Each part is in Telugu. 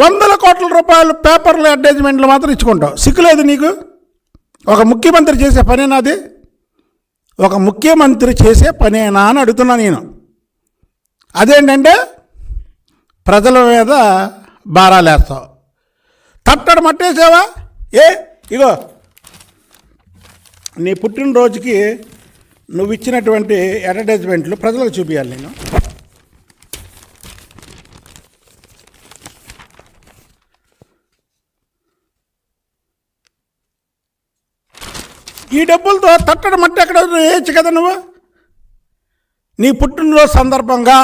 వందల కోట్ల రూపాయలు పేపర్లు అడ్వర్టైజ్మెంట్లు మాత్రం ఇచ్చుకుంటావు. సిక్కులేదు నీకు? ఒక ముఖ్యమంత్రి చేసే పనేనా అది ఒక ముఖ్యమంత్రి చేసే పనేనా అని అడుగుతున్నా నేను. అదేంటంటే ప్రజల మీద భారాలేస్తావు తట్టడు మట్టేసావా? ఏ ఇగో నీ పుట్టినరోజుకి నువ్వు ఇచ్చినటువంటి అడ్వర్టైజ్మెంట్లు ప్రజలకు చూపించాలి నేను. ఈ డబ్బులతో తట్టడం మట్టి ఎక్కడ వేయచ్చు కదా నువ్వు? నీ పుట్టినరోజు సందర్భంగా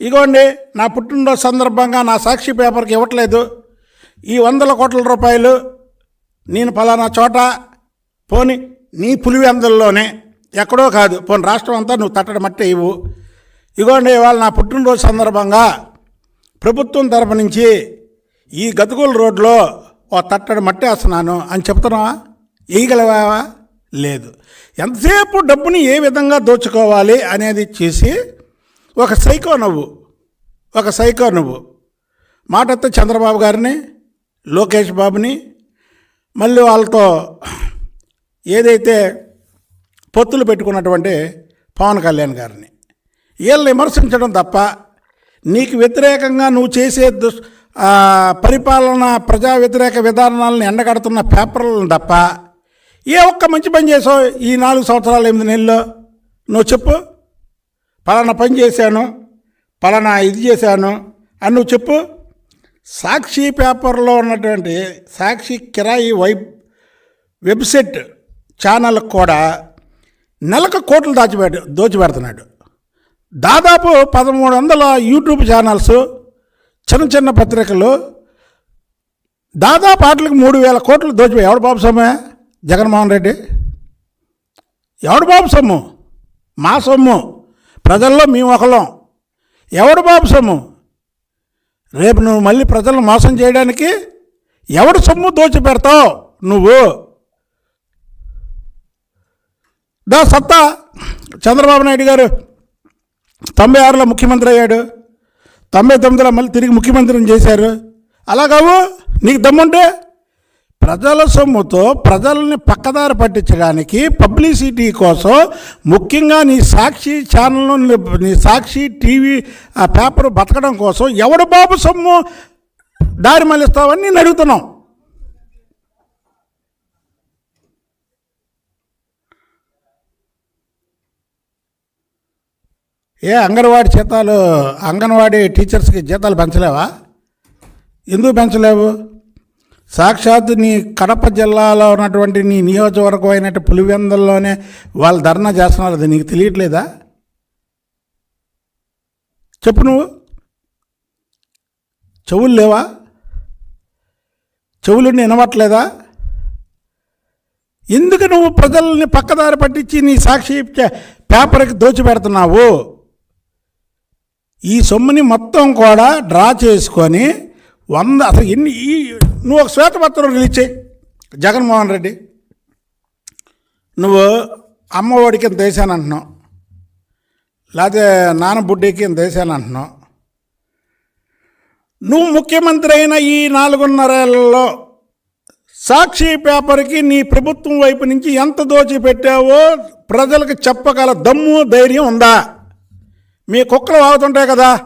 ఇగోండి నా పుట్టినరోజు సందర్భంగా నా సాక్షి పేపర్కి ఇవ్వట్లేదు. ఈ వందల కోట్ల రూపాయలు నేను ఫలానా చోట పోని నీ పులివెందుల్లోనే ఎక్కడో కాదు పోని రాష్ట్రం అంతా నువ్వు తట్టడం మట్టే ఇవ్వు. ఇగోండి ఇవాళ నా పుట్టినరోజు సందర్భంగా ప్రభుత్వం తరపు నుంచి ఈ గతుకుల రోడ్లో ఓ తట్టడి మట్టేస్తున్నాను అని చెప్తున్నావా? వేయగలవా లేదు. ఎంతసేపు డబ్బుని ఏ విధంగా దోచుకోవాలి అనేది చేసి ఒక సైకో నువ్వు ఒక సైకో నువ్వు మాటతో చంద్రబాబు గారిని లోకేష్ బాబుని మళ్ళీ వాళ్ళతో ఏదైతే పొత్తులు పెట్టుకున్నటువంటి పవన్ కళ్యాణ్ గారిని. వీళ్ళని విమర్శించడం తప్ప నీకు వ్యతిరేకంగా నువ్వు చేసే దుష్ పరిపాలన ప్రజా వ్యతిరేక విధానాలను ఎండగడుతున్న పేపర్లను తప్ప ఏ ఒక్క మంచి పని చేసావు ఈ నాలుగు సంవత్సరాలు ఎనిమిది నెలల్లో? నువ్వు చెప్పు. పలానా పని చేశాను పలానా ఇది చేశాను అని నువ్వు చెప్పు. సాక్షి పేపర్లో ఉన్నటువంటి సాక్షి కిరాయి వైబ్ వెబ్సైట్ ఛానల్కి కూడా నెలకు కోట్లు దాచిపెట్టు దోచిపెడుతున్నాడు. దాదాపు పదమూడు వందల యూట్యూబ్ ఛానల్స్ చిన్న చిన్న పత్రికలు దాదాపు వాటికి మూడు వేల కోట్లు దోచిపోయి ఎవడు బాబు సొమ్మే జగన్మోహన్ రెడ్డి? ఎవడు బాబు సొమ్ము? మా సొమ్ము. ప్రజల్లో మేము ఒకళ్ళం. ఎవడు బాబు సొమ్ము? రేపు నువ్వు మళ్ళీ ప్రజలను మోసం చేయడానికి ఎవడు సొమ్ము దోచి పెడతావు? నువ్వు. దా సత్తా. చంద్రబాబు నాయుడు గారు తొంభై ఆరులో ముఖ్యమంత్రి అయ్యాడు. తొంభై తొమ్మిదిలో మళ్ళీ తిరిగి ముఖ్యమంత్రిని చేశారు. అలాగావు? నీకు దమ్ముంటే ప్రజల సొమ్ముతో ప్రజల్ని పక్కదారి పట్టించడానికి పబ్లిసిటీ కోసం ముఖ్యంగా నీ సాక్షి ఛానల్ నీ సాక్షి టీవీ ఆ పేపర్ బతకడం కోసం ఎవడు బాబు సొమ్ము దారి మళ్ళిస్తావని నేను అడుగుతున్నాం. ఏ అంగన్వాడీ జీతాలు అంగన్వాడీ టీచర్స్కి జీతాలు పెంచలేవా? ఎందుకు పెంచలేవు? సాక్షాత్తు నీ కడప జిల్లాలో ఉన్నటువంటి నీ నియోజకవర్గం అయినట్టు పులివెందల్లోనే వాళ్ళు ధర్నా చేస్తున్నారు. అది నీకు తెలియట్లేదా? చెప్పు నువ్వు. చెవులు లేవా? చెవులు వినవట్లేదా ఎందుకు నువ్వు ప్రజల్ని పక్కదారి పట్టించి నీ సాక్షి పేపర్కి దోచిపెడుతున్నావు ఈ సొమ్ముని మొత్తం కూడా డ్రా చేసుకొని వంద అసలు ఎన్ని ఈ నువ్వు ఒక శ్వేతపత్రం రిలీజ్ చేయి. జగన్మోహన్ రెడ్డి నువ్వు అమ్మఒడికి ఇంత వేసాను అంటున్నావు. లేకపోతే నాన్న బుడ్డికి ఇంత వేసాను అంటున్నావు. నువ్వు ముఖ్యమంత్రి అయిన ఈ నాలుగున్నరేళ్ళలో సాక్షి పేపర్కి నీ ప్రభుత్వం వైపు నుంచి ఎంత దోచి పెట్టావో ప్రజలకు చెప్పగల దమ్ము ధైర్యం ఉందా? మీ కుక్కలు వాగుతుంటాయి కదా.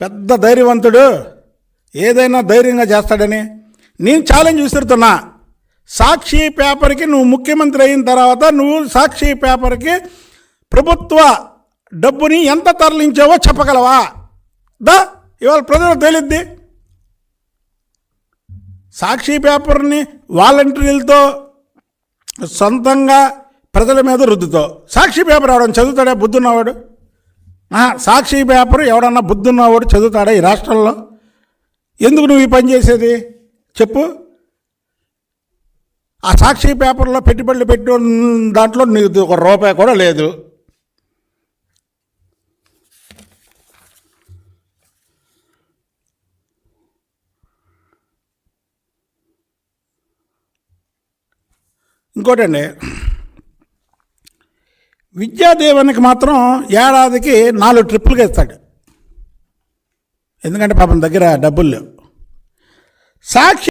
పెద్ద ధైర్యవంతుడు ఏదైనా ధైర్యంగా చేస్తాడని నేను ఛాలెంజ్ విసురుతున్నా. సాక్షి పేపర్కి నువ్వు ముఖ్యమంత్రి అయిన తర్వాత నువ్వు సాక్షి పేపర్కి ప్రభుత్వ డబ్బుని ఎంత తరలించావో చెప్పగలవా? దా ఇవాళ ప్రజలకు తెలియద్ది సాక్షి పేపర్ని వాలంటీర్లతో సొంతంగా ప్రజల మీద రుద్దుతో సాక్షి పేపర్ ఎవడన్నా చదువుతాడా? బుద్ధున్నవాడు? సాక్షి పేపర్ ఎవడన్నా బుద్ధున్నవాడు చదువుతాడా ఈ రాష్ట్రంలో? ఎందుకు నువ్వు ఈ పని చేసేది? చెప్పు. ఆ సాక్షి పేపర్లో పెట్టుబడులు పెట్టి దాంట్లో నీకు ఒక రూపాయి కూడా లేదు. ఇంకోటండి విద్యాదేవనికి మాత్రం ఏడాదికి నాలుగు ట్రిప్పులుగా ఇస్తాడు. ఎందుకంటే పాపం దగ్గర డబ్బులు లేవు. సాక్షి